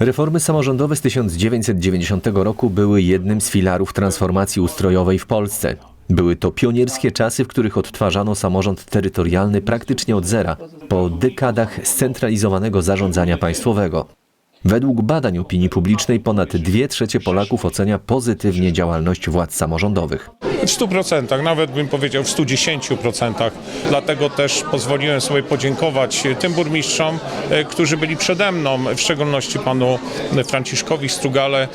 Reformy samorządowe z 1990 roku były jednym z filarów transformacji ustrojowej w Polsce. Były to pionierskie czasy, w których odtwarzano samorząd terytorialny praktycznie od zera, po dekadach scentralizowanego zarządzania państwowego. Według badań opinii publicznej ponad 2 trzecie Polaków ocenia pozytywnie działalność władz samorządowych. W 100%, nawet bym powiedział w 110%. Dlatego też pozwoliłem sobie podziękować tym burmistrzom, e, którzy byli przede mną, w szczególności panu Franciszkowi Strugale, e,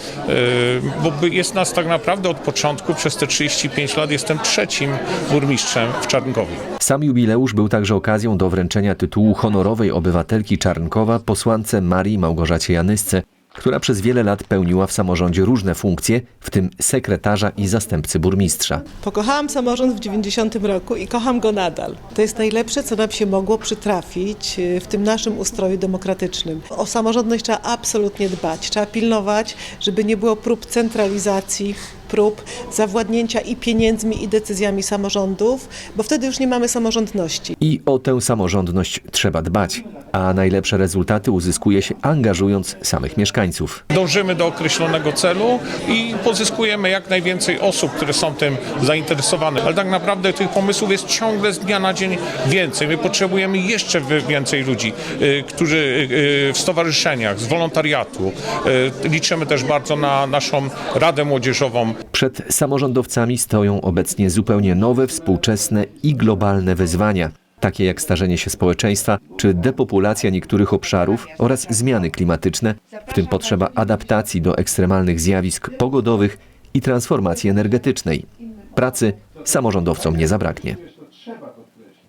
bo jest nas tak naprawdę od początku, przez te 35 lat jestem trzecim burmistrzem w Czarnkowie. Sam jubileusz był także okazją do wręczenia tytułu honorowej obywatelki Czarnkowa posłance Marii Małgorzacie Janysce, która przez wiele lat pełniła w samorządzie różne funkcje, w tym sekretarza i zastępcy burmistrza. Pokochałam samorząd w 90 roku i kocham go nadal. To jest najlepsze, co nam się mogło przytrafić y, w tym naszym ustroju demokratycznym. O samorządność trzeba absolutnie dbać. Trzeba pilnować, żeby nie było prób centralizacji, prób zawładnięcia i pieniędzmi, i decyzjami samorządów, bo wtedy już nie mamy samorządności. I o tę samorządność trzeba dbać, a najlepsze rezultaty uzyskuje się angażując samych mieszkańców. Dążymy do określonego celu i pozyskujemy jak najwięcej osób, które są tym zainteresowane. Ale tak naprawdę tych pomysłów jest ciągle z dnia na dzień więcej. My potrzebujemy jeszcze więcej ludzi, y, którzy y, w stowarzyszeniach, z wolontariatu. Y, Liczymy też bardzo na naszą Radę Młodzieżową. Przed samorządowcami stoją obecnie zupełnie nowe, współczesne i globalne wyzwania, takie jak starzenie się społeczeństwa czy depopulacja niektórych obszarów oraz zmiany klimatyczne, w tym potrzeba adaptacji do ekstremalnych zjawisk pogodowych i transformacji energetycznej. Pracy samorządowcom nie zabraknie.